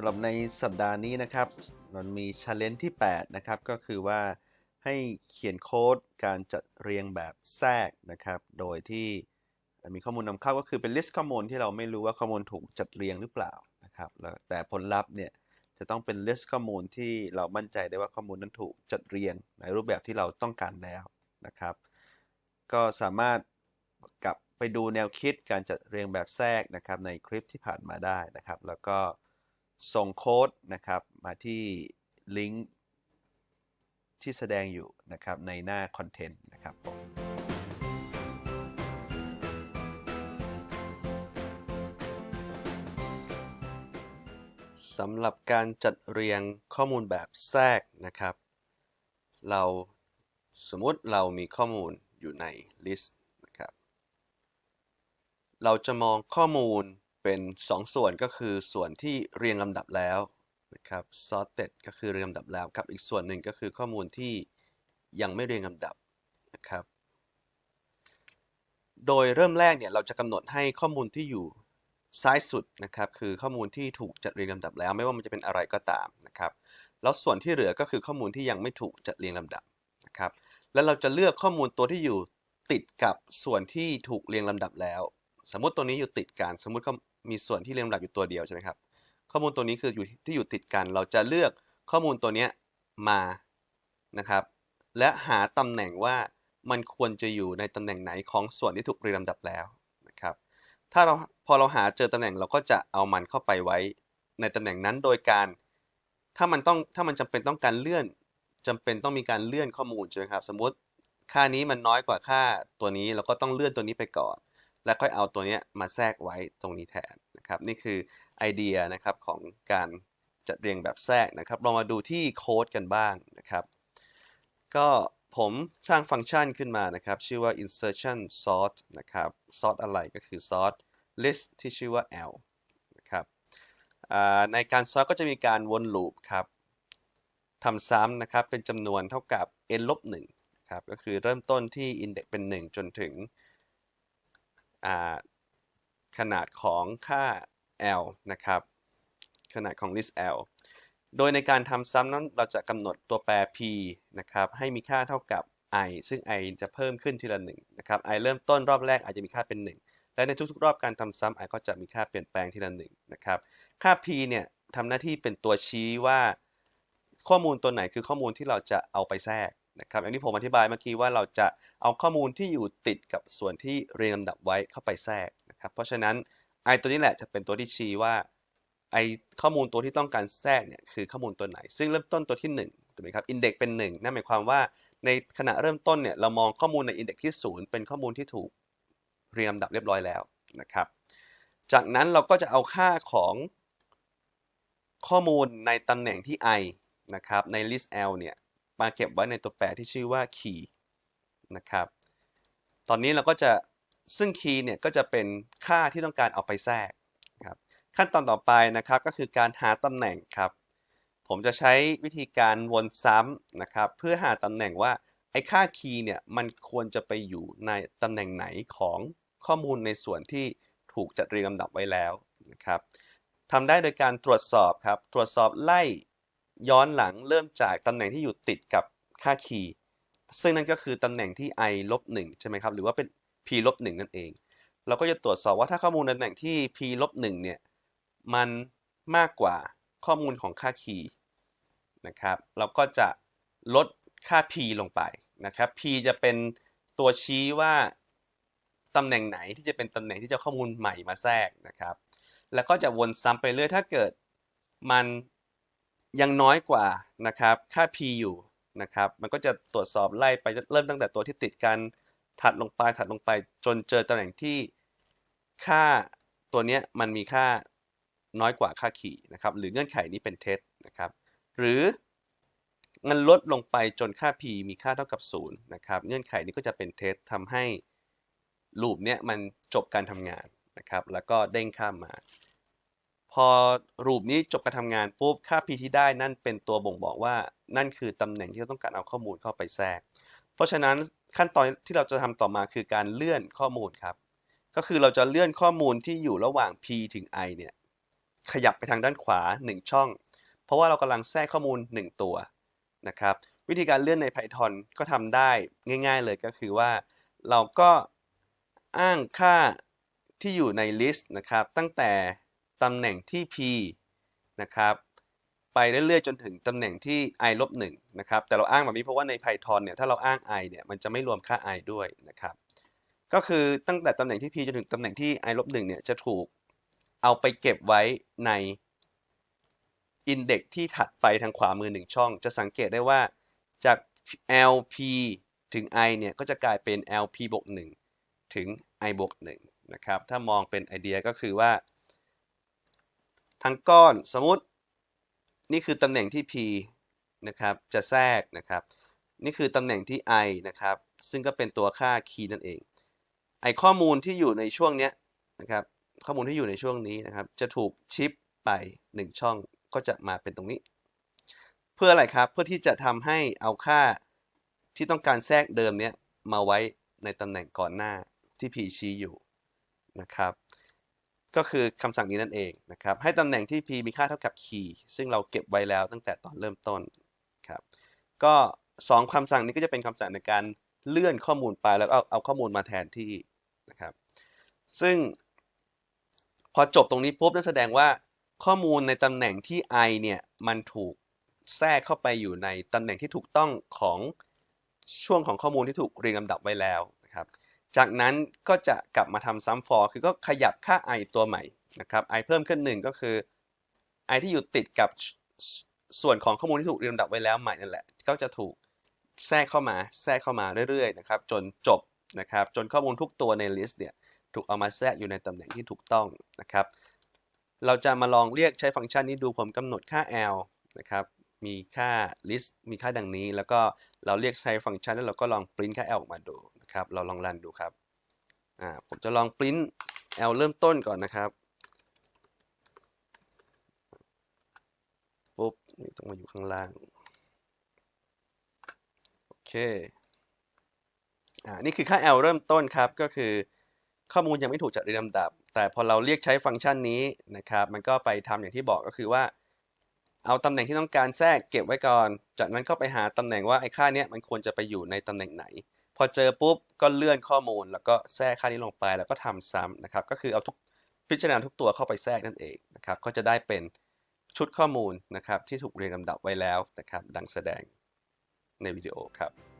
ำหรับในสัปดาห์นี้นะครับ มันมี challenge ที่ 8 นะครับ ก็คือว่าให้เขียนโค้ดการจัดเรียงแบบแทรกนะครับ โดยที่มีข้อมูลนำเข้าก็คือเป็น list ข้อมูลที่เราไม่รู้ว่าข้อมูลถูกจัดเรียงหรือเปล่านะครับแล้วแต่ผลลัพธ์เนี่ยจะต้องเป็น list ข้อมูลที่เรามั่นใจได้ว่าข้อมูลนั้นถูกจัดเรียงในรูปแบบที่เราต้องการแล้วนะครับ ก็สามารถกลับไปดูแนวคิดการจัดเรียงแบบแทรกนะครับในคลิปที่ผ่านมาได้นะครับ แล้วก็ ส่งโค้ดนะครับมาที่ลิงก์ที่แสดงอยู่นะครับในหน้าคอนเทนต์นะครับผมสำหรับการจัดเรียงข้อมูลแบบแทรกนะครับ เราสมมติเรามีข้อมูลอยู่ใน list นะครับ เราจะมองข้อมูล เป็น2ส่วนก็คือส่วนที่เรียงลำดับแล้วนะครับ sorted ก็คือเรียงลำดับแล้วกับอีกส่วนหนึ่งก็คือข้อมูลที่ยังไม่เรียงลำดับนะครับ โดยเริ่มแรกเนี่ยเราจะกำหนดให้ข้อมูลที่อยู่ซ้ายสุดนะครับ คือข้อมูลที่ถูกจัดเรียงลำดับแล้ว ไม่ว่ามันจะเป็นอะไรก็ตามนะครับ แล้วส่วนที่เหลือก็คือข้อมูลที่ยังไม่ถูกจัดเรียงลำดับนะครับ แล้วเราจะเลือกข้อมูลตัวที่อยู่ติดกับส่วนที่ถูกเรียงลำดับแล้ว สมมติตัวนี้อยู่ติดกัน สมมติเขามีส่วนที่เรียงลำดับอยู่ตัวเดียวใช่ไหมครับ ข้อมูลตัวนี้คืออยู่ที่อยู่ติดกัน เราจะเลือกข้อมูลตัวนี้มานะครับ และหาตำแหน่งว่ามันควรจะอยู่ในตำแหน่งไหนของส่วนที่ถูกเรียงลำดับแล้วนะครับ ถ้าเราพอเราหาเจอตำแหน่งเราก็จะเอามันเข้าไปไว้ ในตำแหน่งนั้นโดยการ ถ้ามันต้องถ้ามันจำเป็นต้องการเลื่อนจำเป็นต้องมีการเลื่อนข้อมูลใช่ไหมครับ สมมติค่านี้มันน้อยกว่าค่าตัวนี้เราก็ต้องเลื่อนตัวนี้ไปก่อน แล้วค่อยเอาตัวนี้มาแทรกไว้ตรงนี้แทนนะครับนี่คือไอเดียนะครับของการจัดเรียงแบบแทรกนะครับเรามาดูที่โค้ดกันบ้างนะครับ ก็ผมสร้างฟังก์ชันขึ้นมานะครับ ชื่อว่า insertion sort นะครับ sort อะไรก็คือ sort list ที่ชื่อว่า l นะครับในการ sort ก็จะมีการวนลูปครับทำซ้ำนะครับเป็นจำนวนเท่ากับ n ลบ1ครับก็คือเริ่มต้นที่ index เป็น 1 จนถึง ขนาดของค่า l นะครับ ขนาดของ list l โดยในการทำซ้ำนั้นเราจะกำหนดตัวแปร p นะครับ ให้มีค่าเท่ากับ i ซึ่ง i จะเพิ่มขึ้นทีละ1นะครับ i เริ่มต้นรอบแรกอาจจะมีค่าเป็น 1 และในทุกๆ รอบการทำซ้ำ i ก็จะมีค่าเปลี่ยนแปลงทีละ1นะครับ ค่า p เนี่ยทำหน้าที่เป็นตัวชี้ว่า ข้อมูลตัวไหนคือข้อมูลที่เราจะเอาไปแทรก นะครับอย่างที่ผมอธิบายเมื่อกี้ว่าเราจะเอาข้อมูลที่อยู่ติดกับส่วนที่เรียงลำดับไว้เข้าไปแทรกนะครับเพราะฉะนั้น i ตัวนี้แหละจะเป็นตัวที่ชี้ว่าไอข้อมูลตัวที่ต้องการแทรกเนี่ยคือข้อมูลตัวไหน ซึ่งเริ่มต้นตัวที่1ถูกไหมครับ index เป็น 1 นั่นหมายความว่าในขณะเริ่มต้นเนี่ยเรามองข้อมูลใน index ที่ 0 เป็นข้อมูลที่ถูกเรียงลำดับเรียบร้อยแล้วนะครับ จากนั้นเราก็จะเอาค่าของข้อมูลในตำแหน่งที่ i นะครับใน list l เนี่ย มาเก็บไว้ในตัวแปรที่ชื่อว่า key นะครับ ตอนนี้เราก็จะซึ่ง key เนี่ยก็จะเป็นค่าที่ต้องการเอาไปแทรกครับ ขั้นตอนต่อไปนะครับก็คือการหาตำแหน่งครับ ผมจะใช้วิธีการวนซ้ำนะครับ เพื่อหาตำแหน่งว่าไอ้ค่า key เนี่ยมันควรจะไปอยู่ในตำแหน่งไหนของข้อมูลในส่วนที่ถูกจัดเรียงลำดับไว้แล้วนะครับทำได้โดยการตรวจสอบครับ ตรวจสอบไล่ ย้อนหลังเริ่มจากตำแหน่งที่อยู่ติดกับค่า key ซึ่งนั่นก็คือตำแหน่งที่ i ลบ1ใช่ไหมครับ หรือว่าเป็น p ลบ1นั่นเอง เราก็จะตรวจสอบว่าถ้าข้อมูลตำแหน่งที่ p ลบ1เนี่ย มันมากกว่าข้อมูลของค่า key นะครับ เราก็จะลดค่า p ลงไปนะครับ p จะเป็นตัวชี้ว่าตำแหน่งไหนที่จะเป็นตำแหน่งที่จะข้อมูลใหม่มาแทรกนะครับ แล้วก็จะวนซ้ำไปเรื่อยถ้าเกิดมัน ยังน้อยกว่านะครับค่า p อยู่นะครับมันก็จะตรวจสอบไล่ไปเริ่มตั้งแต่ตัวที่ติดกันถัดลงไปถัดลงไปจนเจอตำแหน่งที่ค่าตัวนี้มันมีค่าน้อยกว่าค่าขี่นะครับหรือเงื่อนไขนี้เป็นเท็จนะครับหรือมันลดลงไปจนค่า p มีค่าเท่ากับ0นะครับเงื่อนไขนี้ก็จะเป็นเท็จทำให้ลูปเนี้ยมันจบการทำงานนะครับแล้วก็เด้งข้ามมา พอรูปนี้จบการทำงานปุ๊บค่า p ที่ได้นั่นเป็นตัวบ่งบอกว่านั่นคือตำแหน่งที่เราต้องการเอาข้อมูลเข้าไปแทรก เพราะฉะนั้นขั้นตอนที่เราจะทำต่อมาคือการเลื่อนข้อมูลครับ ก็คือเราจะเลื่อนข้อมูลที่อยู่ระหว่าง p ถึง i เนี่ยขยับไปทางด้านขวา 1 ช่อง เพราะว่าเรากำลังแทรกข้อมูล 1 ตัวนะครับ วิธีการเลื่อนใน Python ก็ทำได้ง่าย ๆ เลยก็คือว่า เราก็อ้างค่าที่อยู่ใน list นะครับ ตั้งแต่ ตำแหน่งที่ p นะครับไปเรื่อยๆจนถึงตำแหน่งที่ i ลบ1นะครับ แต่เราอ้างแบบนี้เพราะว่าใน Python เนี่ย ถ้าเราอ้าง i เนี่ย มันจะไม่รวมค่า i ด้วยนะครับ ก็คือตั้งแต่ตำแหน่งที่ p จนถึงตำแหน่งที่ i ลบ1เนี่ย จะถูกเอาไปเก็บไว้ในอินเด็กที่ถัดไปทางขวามือ 1 ช่อง จะสังเกตได้ว่าจาก lp ถึง i เนี่ย ก็จะกลายเป็น lp บวก1ถึง i บวก1นะครับ ถ้ามองเป็นไอเดียก็คือว่า ทั้งก้อนสมมติ นี่คือตำแหน่งที่ p นะครับจะแทรกนะครับนี่คือตำแหน่งที่ i นะครับซึ่งก็เป็นตัวค่า key นั่นเอง ไอข้อมูลที่อยู่ในช่วงเนี้ยนะครับข้อมูลที่อยู่ในช่วงนี้นะครับจะถูกชิปไป 1 ช่องก็จะมาเป็นตรงนี้ เพื่ออะไรครับเพื่อที่จะทำให้เอาค่าที่ต้องการแทรกเดิมเนี้ยมาไว้ในตำแหน่งก่อนหน้าที่ p ชี้อยู่นะครับ ก็คือคำสั่งนี้นั่นเองนะครับ ให้ตำแหน่งที่ p มีค่าเท่ากับ key ซึ่งเราเก็บไว้แล้วตั้งแต่ตอนเริ่มต้นครับ ก็ 2คำสั่งนี้ก็จะเป็นคำสั่งในการเลื่อนข้อมูลไปแล้วเอาเอาข้อมูลมาแทนที่นะครับ ซึ่งพอจบตรงนี้ปุ๊บนั่นแสดงว่าข้อมูลในตำแหน่งที่ i เนี่ยมันถูกแทรกเข้าไปอยู่ในตำแหน่งที่ถูกต้องของช่วงของข้อมูลที่ถูกเรียงลำดับไว้แล้วนะครับ จากนั้นก็จะกลับมาทำซ้ำ for คือก็ขยับค่า i ตัวใหม่นะครับ i เพิ่มขึ้นหนึ่งก็คือ i ที่อยู่ติดกับส่วนของข้อมูลที่ถูกเรียงลำดับไว้แล้วใหม่นั่นแหละ ก็จะถูกแทรกเข้ามาแทรกเข้ามาเรื่อยๆนะครับจนจบนะครับจนข้อมูลทุกตัวใน list เนี่ยถูกเอามาแทรกอยู่ในตำแหน่งที่ถูกต้องนะครับ เราจะมาลองเรียกใช้ฟังก์ชันนี้ดูผมกำหนดค่า l นะครับมีค่า list มีค่าดังนี้ แล้วก็เราเรียกใช้ฟังก์ชันแล้วเราก็ลอง print ค่า l ออกมาดู ครับ เราลองรันดูครับอ่าผมจะลอง print l เริ่มต้นก่อนนะครับปุ๊บนี่ต้องมาอยู่ข้างล่าง โอเคอ่านี่คือค่า l เริ่มต้นครับก็คือข้อมูลยังไม่ถูกจัดเรียงลำดับ แต่พอเราเรียกใช้ฟังก์ชันนี้นะครับ มันก็ไปทำอย่างที่บอกก็คือว่า เอาตำแหน่งที่ต้องการแทรกเก็บไว้ก่อน จากนั้นก็ไปหาตำแหน่งว่าไอ้ค่าเนี้ยมันควรจะไปอยู่ในตำแหน่งไหน อเจอปุ๊บก็เลื่อนข้อมูล แล้วก็แทรกค่านี้ลงไปแล้วก็ทำซ้ำนะครับ ก็คือเอาทุกพิจารณาทุกตัวเข้าไปแทรกนั่นเองนะครับ ก็จะได้เป็นชุดข้อมูลนะครับที่ถูกเรียงลำดับไว้แล้วนะครับ ดังแสดงในวิดีโอครับ